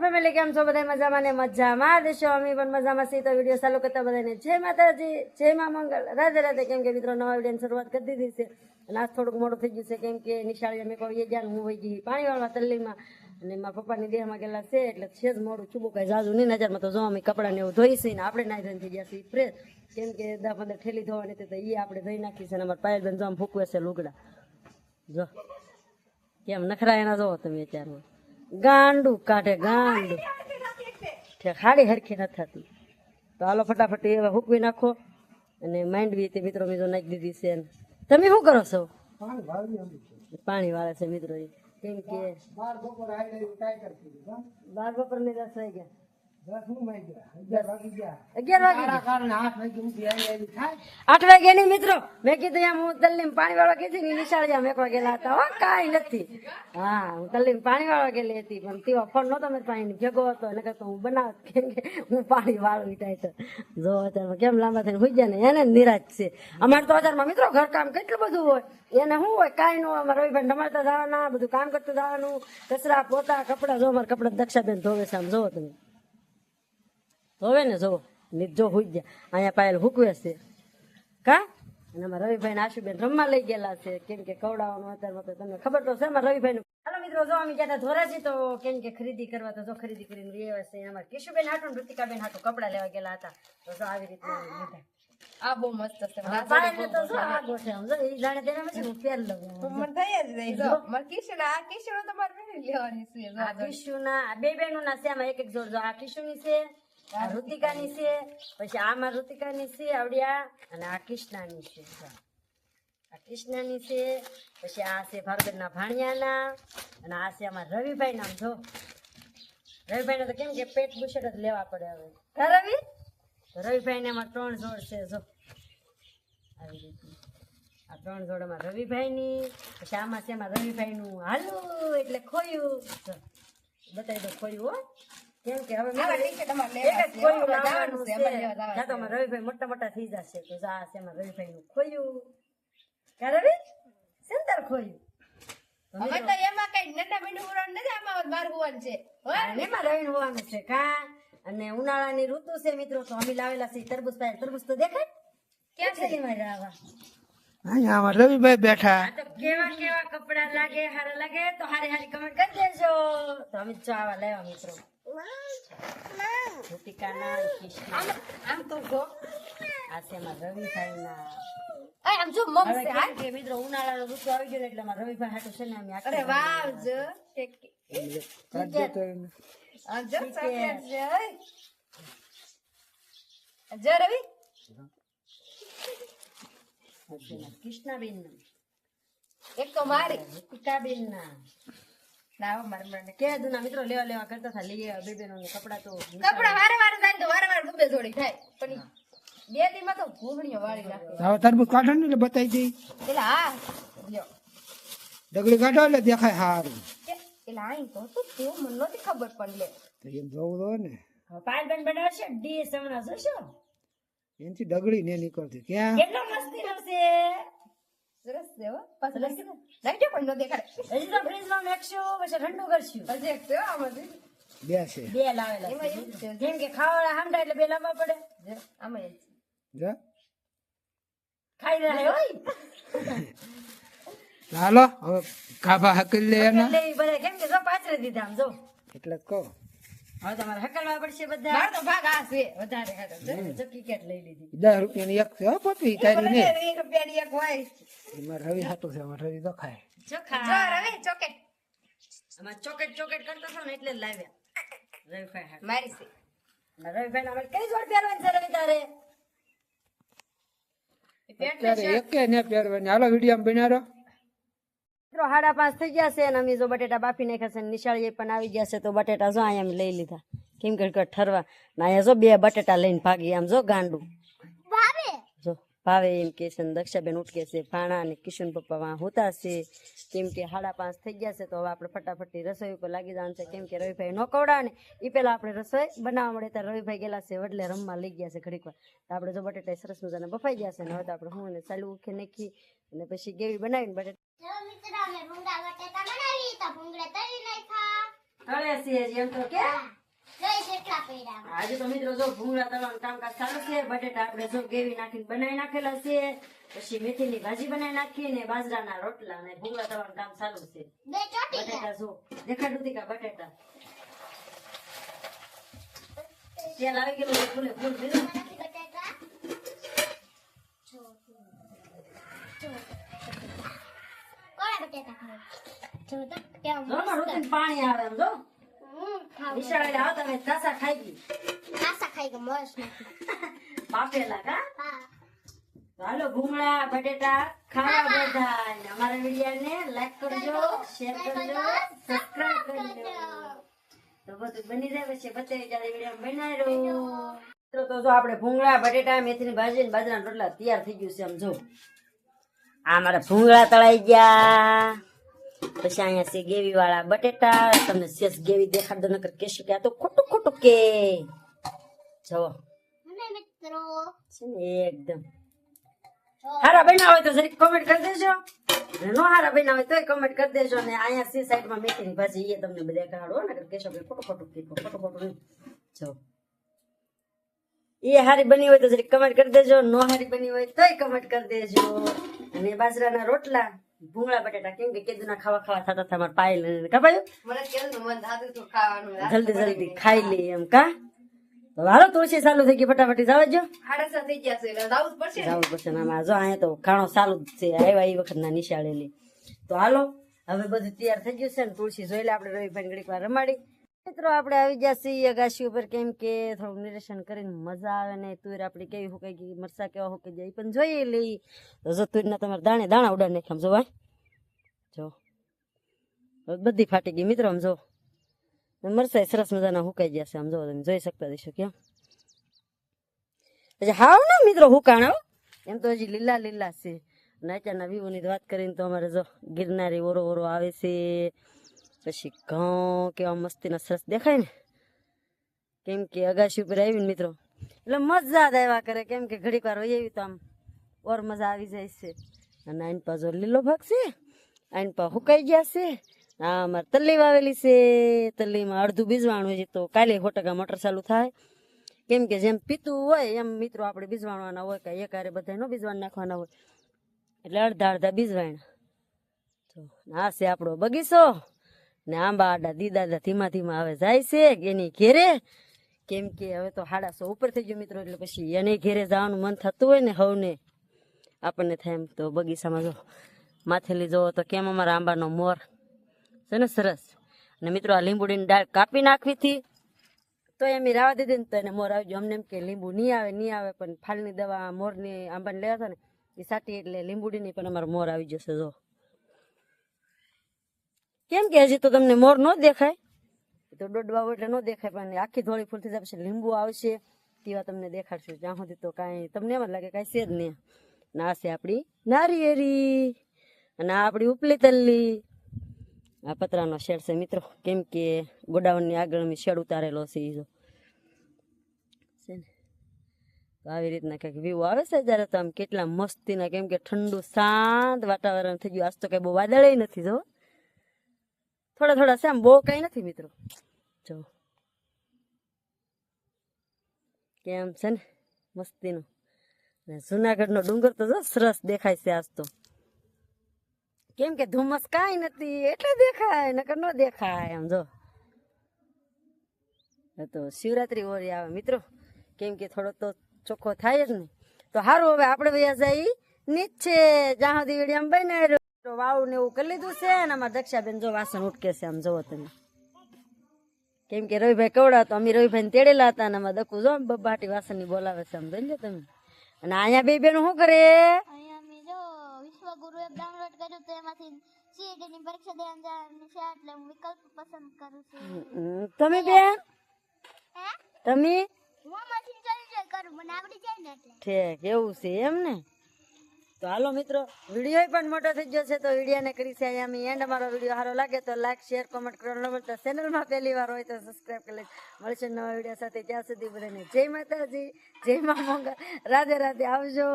Family કેમ છો? બધા મજામાં ને મજામાં દેશો અમે પણ મજામાં છીએ. તો વીડિયો ચાલુ કરતા બધાને જય માતાજી, જય મા મંગલ. રાધે રાધે. કેમ કે મિત્રો નવા વિડીયોની શરૂઆત કરી દીધી છે. અને આજ થોડુંક મોડું થઈ ગયું છે. કેમ કે નિશાળી અમે કોઈ ગયા હું વહી ગઈ પાણીવાળા તલ્લીમાં. અને મારા પપ્પાની દેહમાં ગયેલા છે, એટલે છે જ મોડું. ચૂબું કાંઈ જાજુ નહીં. નજરમાં તો જો અમે કપડાં ને એવું ધોઈશી ને આપણે નાઈ ધોઈને થઈ ગયા છીએ ફ્રેશ. કેમ કે દા પંદર ઠેલી ધોવાની તો એ આપણે ધોઈ નાખી અને અમારા પાયલ બેન જો આમ ફૂકવે છે લુગડા. જો. કેમ નખરા એના જોવો તમે અત્યારમાં? ગાંડું કાઢે ગાંડું. ખાડી હરખી ન થતી. તો હાલો ફટાફટ એ હુકવી નાખો અને માંડવી તે મિત્રો મિત્રો નાખી દીધી છે ને. તમે શું કરો છો? પાણી વાળે છે મિત્રો કેમ કે બાર બપોરની દસ વાઈ આઠ વાગે મિત્રો. મેં કીધું એમ હું તલ્લીમ પાણી વાળવા કીધી ને નિશાળ એકવા ગયેલા હતા હો કાંઈ નથી. હા હું તલ્લીમ પાણી વાળવા ગયેલી હતી પણ તેવા ફોન નતો મેં પાણી ભેગો હતો. એને કરતો હું બનાવ. કેમ કે હું પાણી વાળું વિટાય તો જો અત્યારમાં કેમ લાંબા થઈને હોઈ જાય ને એને નિરાશ છે. અમારે તો અત્યારમાં મિત્રો ઘરકામ કેટલું બધું હોય. એને શું હોય કાંઈ ન હોય. અમારે રવિભાઈ રમાડતા જવાના બધું કામ કરતું જવાનું. કચરા પોતા કપડાં જો અમારે કપડાં દક્ષાબેન ધોવે છે આમ જોવો તમે. ધોવે ને જોવો નિધો જો હુઈ ગયા. અહીંયા પાયલ હુકવે છે. કા? અને અમારા રવિભાઈ ને આશુબેન રમવા લઈ ગયેલા છે. કેમ કે કવડાવવાનું અત્યારમાં તો તમને ખબર તો છે અમારા રવિભાઈ નું હાલો મિત્રો જો અમે ક્યાં ધોરાજી તો કેમ કે ખરીદી કરવા તો જો ખરીદી કરીને રહ્યા છે. અમારા કિશુબેન હાટું ઋતિકાબેન હાટું કપડા લેવા ગયેલા હતા. તો જો આવી રીતના લીધા. આ બહુ મસ્ત છે. હા, તો જો આગો છે. આમ એ જાણે તેને પછી હું પહેર લઉં. મને થઈ જ રહી. જો મારે કિશોર આ કિશોર તમારે પહેરી લેવાની છે. આ કિશુના બે બેનું ના છે આમાં એક એક જોડ. જો આ કિશુની છે આ ઋતિકાની છે પછી આમાં ઋતિકાની છે આવડિયા અને આ કૃષ્ણાની છે. આ કૃષ્ણાની છે પછી આ છે ભાર્ગવના ભાણિયાના અને આ છે આમાં રવિભાઈ નામ જો. રવિભાઈને તો કેમ કે પેટ બુશેટ જ લેવા પડે હવે. રવિ? તો રવિભાઈને એમાં ત્રણ જોડ છે જો. આવી રીતે. આ ત્રણ જોડ અમારા રવિભાઈની પછી આમાં છે એમાં રવિભાઈનું હાલું એટલે ખોયું. બતાવી દો ખોયું હો. કેમ કે હવે રવિભાઈ મોટા મોટા થઈ જશે તો જો ખોયું. રવિ? સેન્ટર ખોયું. હવે તો એમાં કઈ મીંડું નથી આમાં બાર હોવાનું છે. અને એમાં રવિને હોવાનું છે કા? અને ઉનાળાની ઋતુ છે મિત્રો તો અમે લાવેલા છે તરબૂચ પાસે તરબૂચ તો દેખાય ક્યાં છે મારે આવા અહીંયા રવિભાઈ બેઠા. તો કેવા કેવા કપડા લાગે હારા લાગે તો હારી હારી કમેન્ટ કરી દેજો. તો અમે જો આવા લેવા મિત્રો. ઋતિકાના કિશના આમ તો જો. આ છે અમારા રવિભાઈના આમ જો મમ છે કેમ કે મિત્રો ઉનાળાનો ઋતુ આવી ગયો ને એટલે અમારા રવિભાઈ હાટું છે ને અમે અરે વાવ જો ટેક- કાઢજો તો આ જો ચોકલેટ છે. જો રવિ. કૃષ્ણાબેન એક તો મારી. ઋતિકાબેન ના ના મારે મને કે દુના મિત્રો લેવા લેવા કરતા હતા લઈએ બે બેનો કપડા તો કપડા વારે વારે થાય તો વારે વારે ડૂબે જોડી થાય. પણ બે બે દીમાં તો ઘૂંઘણીઓ વાળી રાખે. હવે તરબૂચ કાઢો ને એટલે બતાવી દઈ. એટલે હા લ્યો. ડગડી કાઢો એટલે દેખાય હારું. એટલે આઈ તો તો તું મને નહોતી ખબર પણ લે. તો એમ જોવું તો ને. પાયલબેન બનાવશે ડી સમના જોશો? એનથી ડગડી ને નીકળતી ક્યાં? કેટલો મસ્તી છે સરસ છે હો. પાછું લખી દો લખજો પણ ન દેખાડે હજી તો ફ્રીજમાં પછી ઠંડુ કરશું? બે છે. બે લાવેલા છે. જેમ કે ખાવાળા હાંડા એટલે બે લાવવા પડે. આમાં ખાઈ રહ્યા હોય? હાલો હવે કાબા હકલ લે એના. કેમ કે જો પાછળ દીધા આમ જો. એટલે કહો. હવે તમારે હકલવા પડશે બધા. મારો તો ભાગ આ છે વધારે ખાતો જો ટિકિટ કેટ લઈ લીધી. દસ રૂપિયાની એક છે હો પપી તારી ને. એક રૂપિયાની એક હોય. એમાં રવિ હાટું છે એમાં રવિ તો ખાય. જો ચોખા રવિ ચોકેટ આમાં ચોકેટ ચોકેટ કરતા છો ને એટલે લાવ્યા. રવિભાઈ મારી છે. રવિભાઈ અમારે કઈ જોડ પહેરવાની છે રવિ તારે? એ પેન્ટ ને અત્યારે એકે ને પહેરવાની. હાલો વીડિયો બનાવો મિત્રો સાડા પાંચ થઈ ગયા છે અને અમે જો બટેટા બાફી નાખ્યા છે નિશાળીએ પણ આવી ગયા છે તો બટેટા જો અહીંયા લઈ લીધા. કેમ કે ઠરવા. ને અહીંયા જો બે બટેટા લઈને ભાગી આમ જો ગાંડું. ભાવે એમ કે છે દક્ષાબેન ઉઠકે છે ભાણા અને કિશન પપ્પા વાં હોતા છે. કેમ કે સાડા પાંચ થઈ ગયા છે તો હવે આપણે ફટાફટથી રસોઈ ઉપર લાગી જવાનું છે. કેમ કે રવિભાઈ નો કવડા ને એ પહેલાં આપણે રસોઈ બનાવવા મળે ત્યારે રવિભાઈ ગયેલા છે વડલે રમવા લઈ ગયા છે ઘડીક વાર. તો આપણે જો બટેટા સરસ મજાના બફાઈ ગયા છે ને હવે તો આપણે હું ને ચાલુ ઉખે નાખી અને પછી ગેવી બનાવીને બટેટા મિત્રો અમે ભૂંગળા બટેટા બનાવી તો ભૂંગળા તળી નાખ્યા. તળે છે એમ તો કે. આજે તો મિત્રો જો ભૂંગળા તળવાનું કામકાજ ચાલુ છે બટેટા આપણે જો ગેવી નાખીને બનાવી નાખેલા છે પછી મેથીની ભાજી બનાવી નાખી ને બાજરાના રોટલા ને ભૂંગળા તળવાનું કામ ચાલુ છે. બટેટા જો દેખાડું હતી કા બટેટા. તેલ આવી ગયેલું ફૂલે ફૂલ રોટીને પાણી આવે એમ જો. નિશાળે આવો તમે તાસા ખાઈ ગઈ બાફેલા કા હાલો ભૂંગળા બટેટા ખાવા બધા અને અમારા વિડીયોને લાઈક કરજો શેર કરજો સબસ્ક્રાઇબ કરજો તો બધું બની જાય પછી બતાવી જ્યારે વીડિયો બનાવી રહ્યો તો તો જો આપણે ભૂંગળા બટેટા મેથીની ભાજી ને બાજરાના રોટલા તૈયાર થઈ ગયું છે આમ જો આ મારા ભૂંગળા તળાઈ ગયા પછી અહીંયા છે ગેવી વાળા બટેટા તમને શેષ ગેવી દેખાડ નકર કહેશો કે આ તો ખોટું ખોટું કે. જો એકદમ. હારા બન્યા હોય તો જરીક કોમેન્ટ કરી દેજો. નો હારા બન્યા હોય તોય કોમેન્ટ કરી દેજો અને અહીંયા સી સાઈડમાં મેથીની ભાજી એ તમને બધા કાઢો નકર કેશો કે ખોટું ખોટું કે ખોટું ખોટું જો એ હારી બની હોય તો જરીક કમેન્ટ કરી દેજો નો હારી બની હોય તોય કમેન્ટ કરી દેજો. અને બાજરાના રોટલા. ભૂંગળા બટાટા કેમ કે કેદુના ખાવા ખાવા થતા હતા મારા પાયલ ને. થતું હતું ખાવાનું જલ્દી જલ્દી ખાઈ લે એમ કા? હાલો તુલસી ચાલુ થઈ ગઈ ફટાફટી. જવા જો પડશે ને. ને આમાં. જો અહીંયા તો ખાણો ચાલુ જ છે આવ્યા એ વખતના નિશાળેલી. તો હાલો હવે બધું તૈયાર થઈ ગયું છે ને. તુલસી જોઈ લે આપણે રવિભાઈ ઘડીક વાર રમાડી. મિત્રો, આપણે આવી ગયા છીએ અગાશી ઉપર કેમ કે થોડું નિરીક્ષણ કરીને મજા આવે ને તુર આપણે કેવી હુકાઈ ગઈ મરસા કેવા હુકાઈ જાય પણ જોઈએ લઈ તો જો તુરના તમારે દાણે, દાણા ઉડાડ નાખ્યા, આમ જોવાય જો. બધી ફાટી ગઈ. મિત્રો, આમ જો. મરસાય સરસ મજાના હુકાઈ ગયા છે. આમ જો, તમે જોઈ શકતા દઈશું કેમ પછી હાવ ને મિત્રો હુકાણો એમ તો હજી લીલા લીલા છે. નાચાના વિવોની વાત કરીને તો અમારે જો ગિરનારી ઓરો ઓરો આવે છે. પછી ઘઉં કેવા મસ્તીના સરસ દેખાય ને? કેમ કે અગાશી ઉપર આવીને મિત્રો. એટલે મજા જ આવ્યા કરે. કેમ કે ઘડીક વાર હોય એવી તો આમ ઓર મજા આવી જાય છે. અને આઈન પા જો લીલો ભાગ છે. આઈન પા હુકાઈ ગયા છે. આ અમારે તલ્લી વાવેલી છે. તલ્લીમાં અડધું બીજવાણું છે તો કાલે સો ટકા મોટર ચાલુ થાય. કેમ કે જેમ પીતું હોય એમ મિત્રો આપણે બીજવાણવાના હોય કે એકારે બધા નો બીજવાણ નાખવાના હોય. એટલે અડધા અડધા બીજવાણ તો આ છે આપણો બગીચો. ને આંબા આડા દીદાદા ધીમા ધીમા હવે જાય છે એની ઘેરે. કેમ કે હવે તો હાડાસો ઉપર થઈ ગયો મિત્રો, એટલે પછી એને ઘેરે જવાનું મન થતું હોય ને હવને. આપણને થાય એમ તો બગીચામાં જો માથેલી જોવો તો કેમ અમારા આંબાનો મોર? છે ને સરસ. અને મિત્રો આ લીંબુડીની દાળ કાપી નાખવીથી તો એમ રાવા દીધી ને તો એને મોર આવજો. અમને એમ કે લીંબુ નહીં આવે નહીં આવે, પણ ફાલની દવા મોરની આંબાને લેવા હતા ને, એ સાટી એટલે લીંબુડીની પણ અમારો મોર આવી જશે જો. કેમ કે હજી તો તમને મોર ન દેખાય? તો દોડવા એટલે ન દેખાય, પણ આખી ધોળી ફૂલ થઈ જાય પછી લીંબુ આવશે, તેવા તમને દેખાડશું. જ્યાં સુધી તો કાંઈ, તમને એમ જ લાગે કાંઈ છે જ નહીં. ના છે આપણી નારિયેરી અને આ આપણી ઉપલી તલ્લી. આ પતરાનો શેડ છે મિત્રો, કેમ કે ગોડાઉનની આગળ મેં શેડ ઉતારેલો છે એ જો. આવી રીતના કંઈક વ્યૂ આવે છે જ્યારે તો આમ કેટલા મસ્તીના, કેમ કે ઠંડુ શાંત વાતાવરણ થઈ ગયું. આજ તો કંઈ બહુ વાદળે નથી જો થોડા થોડા છે, આમ બહુ કઈ નથી મિત્રો. જો. કેમ છે ને? મસ્તીનું. જુનાગઢનો ડુંગર તો સરસ દેખાય છે આજ તો. કેમ કે ધુમ્મસ કાંઈ નથી, એટલે દેખાય, નકર ન દેખાય આમ જો. તો શિવરાત્રી ઓરી આવે મિત્રો. કેમ કે થોડો તો ચોખ્ખો થાય જ ને તો સારું હવે આપણે વયા જઈ નીચે જ્યાં સુધી વીડિયો બનાવી તો વાવ ને એવું કરી લીધું છે ને અમારા દક્ષાબેન જો વાસણ ઉટકે છે આમ જોવો તમે. કેમ કે રવિભાઈ કવડા તો અમે રવિભાઈ તેડેલા હતા અને આમાં દકુ જો બબાટી વાસણની બોલાવે છે આમ જોઈ લો તમે. અને અહીંયા બે બેન શું કરે? અહીંયા મેં જો વિશ્વગુરુ એપ ડાઉનલોડ કર્યું તો એમાંથી CET પરીક્ષા દેવાનું છે એટલે હું વિકલ્પ પસંદ કરું છું. તમે બેન તમે? હું મશીન ચલી કરું મને આવડી જાય ને એટલે. ઠીક એવું છે એમ ને? તો હાલો મિત્રો, વીડિયો પણ મોટો થઈ ગયો છે તો વિડીયોને કરી છે અમે એન્ડ અમારો વીડિયો સારો લાગે તો લાઈક શેર કોમેન્ટ કરવાનો ન ચેનલમાં પહેલી વાર હોય તો સબસ્ક્રાઈબ કરી લેજો. મળશે નવા વીડિયો સાથે ત્યાં સુધી બધાને જય માતાજી, જય મા રાધે રાધે, આવજો.